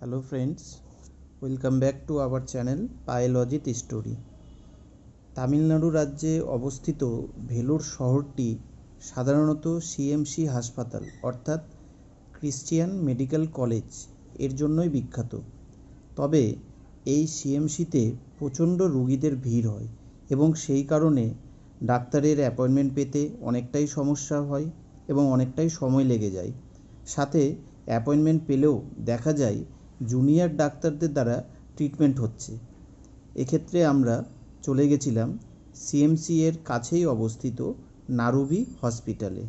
Hello friends welcome back to our channel পায়োলজিত story Tamil Nadu রাজ্যে অবস্থিত ভেলোর শহরটি সাধারণত সিএমসি হাসপাতাল, অর্থাৎ ক্রিশ্চিয়ান মেডিকেল কলেজের জন্যই বিখ্যাত। তবে এই সিএমসিতে প্রচণ্ড রুগীদের ভিড় হয় এবং সেই কারণে ডাক্তারের অ্যাপয়েন্টমেন্ট পেতে অনেকটাই সমস্যা হয় এবং অনেকটাই সময় লেগে যায়। সাথে অ্যাপয়েন্টমেন্ট পেলেও দেখা যায় জুনিয়র ডাক্তারদের দ্বারা ট্রিটমেন্ট হচ্ছে। এক্ষেত্রে আমরা চলে গেছিলাম সিএমসি এর কাছেই অবস্থিত নারুবি হসপিটালে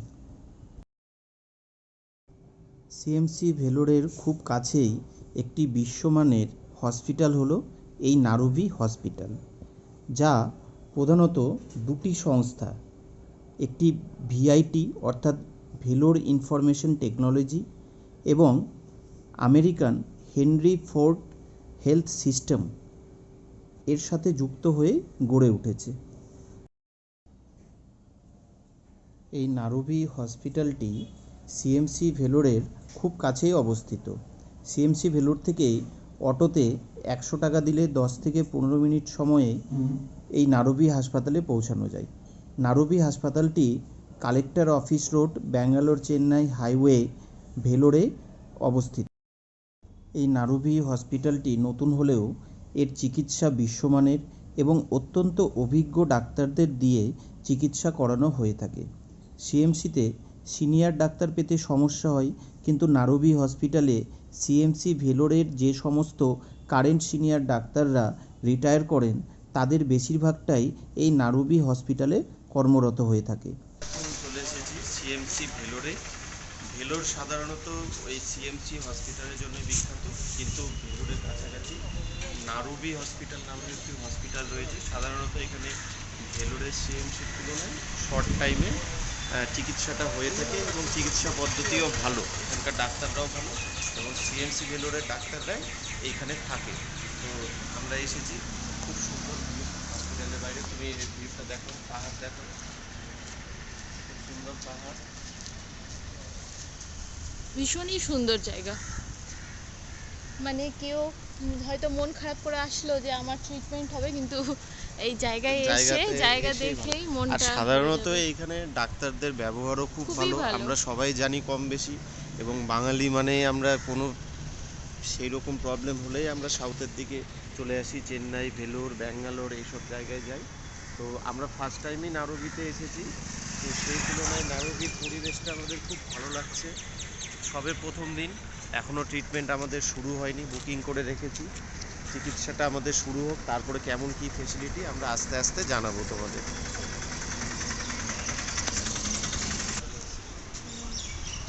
সিএমসি ভেলোরের খুব কাছেই একটি বিশ্বমানের হসপিটাল হলো এই নারুবি হসপিটাল যা প্রধানত দুটি সংস্থা, একটি ভিআইটি অর্থাৎ ভেলোর ইনফরমেশন টেকনোলজি এবং American Henry Ford health system এর সাথে যুক্ত হয়ে গড়ে উঠেছে। এই নারুবি হসপিটালটি সিএমসি ভেলোরের খুব কাছেই অবস্থিত। সিএমসি ভেলোর থেকেই অটোতে একশো টাকা দিলে দশ থেকে পনেরো মিনিট সময়ে এই নারুবি হাসপাতালে পৌঁছানো যায়। নারুবি হাসপাতালটি collector office road Bangalore Chennai highway ভেলোরে অবস্থিত। এই নারুভি হসপিটালটি নতুন হলেও এর চিকিৎসা বিশ্বমানের এবং অত্যন্ত অভিজ্ঞ ডাক্তারদের দিয়ে চিকিৎসা করানো হয়ে থাকে। সিএমসিতে সিনিয়র ডাক্তার পেতে সমস্যা হয়, কিন্তু নারুভি হসপিটালে সিএমসি ভেলোরের যে সমস্ত কারেন্ট সিনিয়র ডাক্তাররা রিটায়ার করেন, তাদের বেশিরভাগটাই এই নারুবি হসপিটালে কর্মরত হয়ে থাকে। চলে এসেছি সিএমসি ভেলোরে। ভেলোর সাধারণত ওই সিএমসি হসপিটালের জন্য বিখ্যাত, কিন্তু ভেলোরের কাছাকাছি নারুবি হসপিটাল নামের একটি হসপিটাল রয়েছে। সাধারণত এখানে ভেলোরের সিএমসির তুলনায় শর্ট টাইমে চিকিৎসাটা হয়ে থাকে এবং চিকিৎসা পদ্ধতিও ভালো। এখানকার ডাক্তাররাও ভালো এবং সিএমসি ভেলোরের ডাক্তাররাই এইখানে থাকে। তো আমরা এসেছি, খুব সুন্দর হসপিটালের বাইরে। তুমি ভিউটা দেখো, পাহাড় দেখো। খুব সুন্দর পাহাড়। ভীষণই সুন্দর জায়গা। মানে কেউ হয়তো মন খারাপ করে আসলো যে আমার ট্রিটমেন্ট হবে কিন্তু এই জায়গায় এসে জায়গা দেখেই মনটা আর সাধারণত। এইখানে ডাক্তারদের ব্যবহারও খুব ভালো। আমরা সবাই জানি কম বেশি। এবং বাঙালি মানে আমরা কোনো সেই রকম প্রবলেম হলেই আমরা সাউথের দিকে চলে আসি চেন্নাই ভেলোর ব্যাঙ্গালোর এইসব জায়গায় যাই। তো আমরা ফার্স্ট টাইমই নারবিতে এসেছি। তো সেই তুলনায় নারবির পরিবেশটা আমাদের খুব ভালো লাগছে। সবে প্রথম দিন। এখনও ট্রিটমেন্ট আমাদের শুরু হয়নি বুকিং করে রেখেছি। চিকিৎসাটা আমাদের শুরু হোক তারপরে কেমন কি ফেসিলিটি আমরা আস্তে আস্তে জানাব তোমাদের।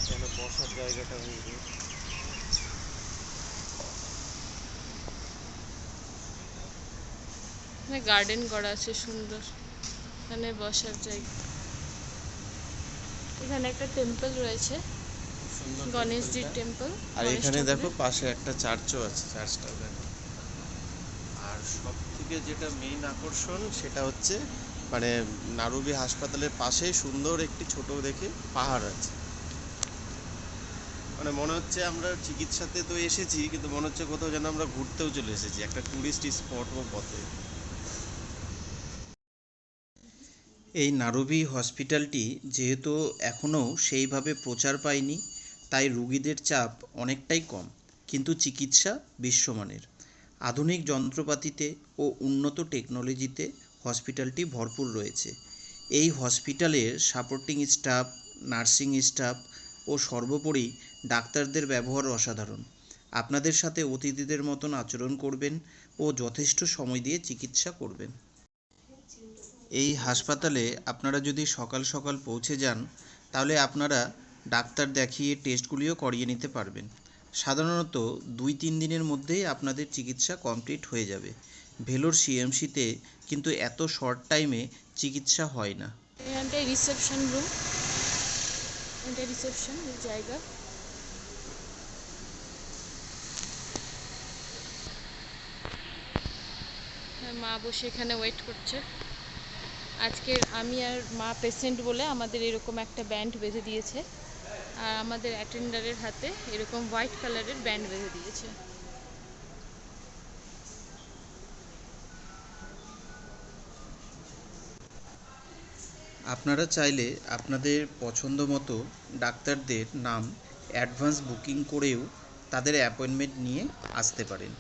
এখানে বসার জায়গাটা এখানে গার্ডেন করা আছে সুন্দর। এখানে বসার জায়গা। এখানে একটা টেম্পল রয়েছে। গণেশজির। টেম্পল আর এখানে দেখো পাশে একটা চার্চও আছে চার্চটাও দেখো। আর সব থেকে যেটা মেইন আকর্ষণ সেটা হচ্ছে মানে নারুবি হাসপাতালের পাশে সুন্দর একটি ছোট দেখে পাহাড় আছে। মানে মনে হচ্ছে আমরা চিকিৎসাতে তো এসেছি কিন্তু মনে হচ্ছে কোথাও যেন আমরা ঘুরতেও চলে এসেছি একটা টুরিস্ট স্পটও পথে। এই নারুবি হসপিটালটি যেহেতু এখনও সেইভাবে প্রচার পায়নি তাই রুগীদের চাপ অনেকটাই কম, কিন্তু চিকিৎসা বিশ্বমানের। আধুনিক যন্ত্রপাতিতে ও উন্নত টেকনোলজিতে হসপিটালটি ভরপুর রয়েছে। এই হসপিটালের সাপোর্টিং স্টাফ, নার্সিং স্টাফ ও সর্বোপরি ডাক্তারদের ব্যবহার অসাধারণ। আপনাদের সাথে অতিথিদের মতন আচরণ করবেন ও যথেষ্ট সময় দিয়ে চিকিৎসা করবেন। এই হাসপাতালে আপনারা যদি সকাল সকাল পৌঁছে যান, তাহলে আপনারা ডাক্তার দেখিয়ে টেস্টগুলিও করিয়ে নিতে পারবেন। সাধারণত দুই তিন দিনের মধ্যেই আপনাদের চিকিৎসা কমপ্লিট হয়ে যাবে। ভেলোর সিএমসিতে কিন্তু এত শর্ট টাইমে চিকিৎসা হয় না। এখানটায় রিসেপশন রুম। এটা রিসেপশন জায়গা। হ্যাঁ, মা বসে এখানে ওয়েট করছে। আজকে আমি আর মা পেশেন্ট বলে আমাদের এরকম একটা ব্যান্ড বেঁধে দিয়েছে। আর আমাদের অ্যাটেন্ডারের হাতে এরকম হোয়াইট কালারের ব্যান্ড বেঁধে দিয়েছে। আপনারা চাইলে আপনাদের পছন্দ মতো ডাক্তারদের নাম অ্যাডভান্স বুকিং করেও তাদের অ্যাপয়েন্টমেন্ট নিয়ে আসতে পারেন।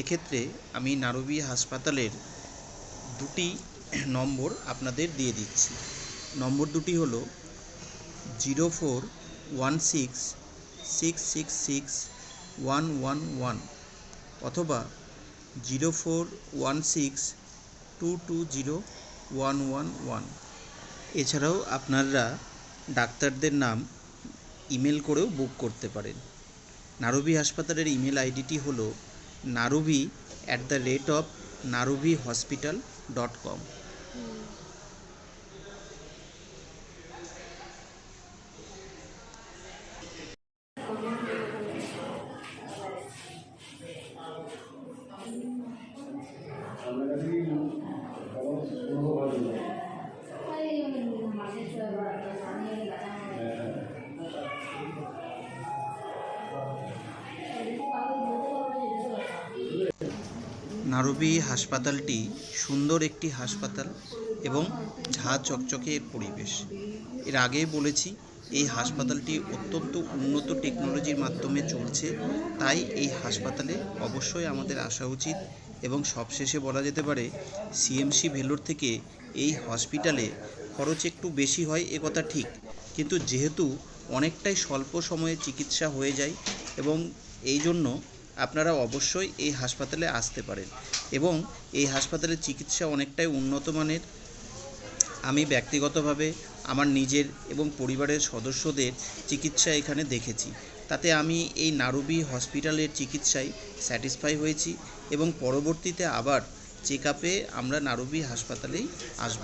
এক্ষেত্রে আমি নারবি হাসপাতালের দুটি নম্বর আপনাদের দিয়ে দিচ্ছি। নম্বর দুটি হলো zero four one six six six six one one one অথবা zero four one six two two zero one one one এছাড়াও আপনারা ডাক্তারদের নাম ইমেল করেও বুক করতে পারেন। নারবি হাসপাতালের ইমেল আইডিটি হলো Naruvi at the rate of Naruvi hospital dot com Naruvi হাসপাতালটি সুন্দর একটি হাসপাতাল এবং ঝা চকচকে পরিবেশ। এর আগে বলেছি এই হাসপাতালটি অত্যন্ত উন্নত টেকনোলজির মাধ্যমে চলছে, তাই এই হাসপাতালে অবশ্যই আমাদের আসা উচিত এবং সবশেষে বলা যেতে পারে, সিএমসি ভেলোর থেকে এই হসপিটালে খরচ একটু বেশি হয় এ কথা ঠিক। কিন্তু যেহেতু অনেকটাই স্বল্প সময়ে চিকিৎসা হয়ে যায় এবং এই জন্য আপনারা অবশ্যই এই হাসপাতালে আসতে পারেন এবং এই হাসপাতালের চিকিৎসা অনেকটাই উন্নত মানের আমি ব্যক্তিগতভাবে আমার নিজের এবং পরিবারের সদস্যদের চিকিৎসা এখানে দেখেছি। তাতে আমি এই নারুবি হসপিটালের চিকিৎসায় স্যাটিসফাই হয়েছি এবং পরবর্তীতে আবার চেক আপে আমরা নারুবি হাসপাতালেই আসব।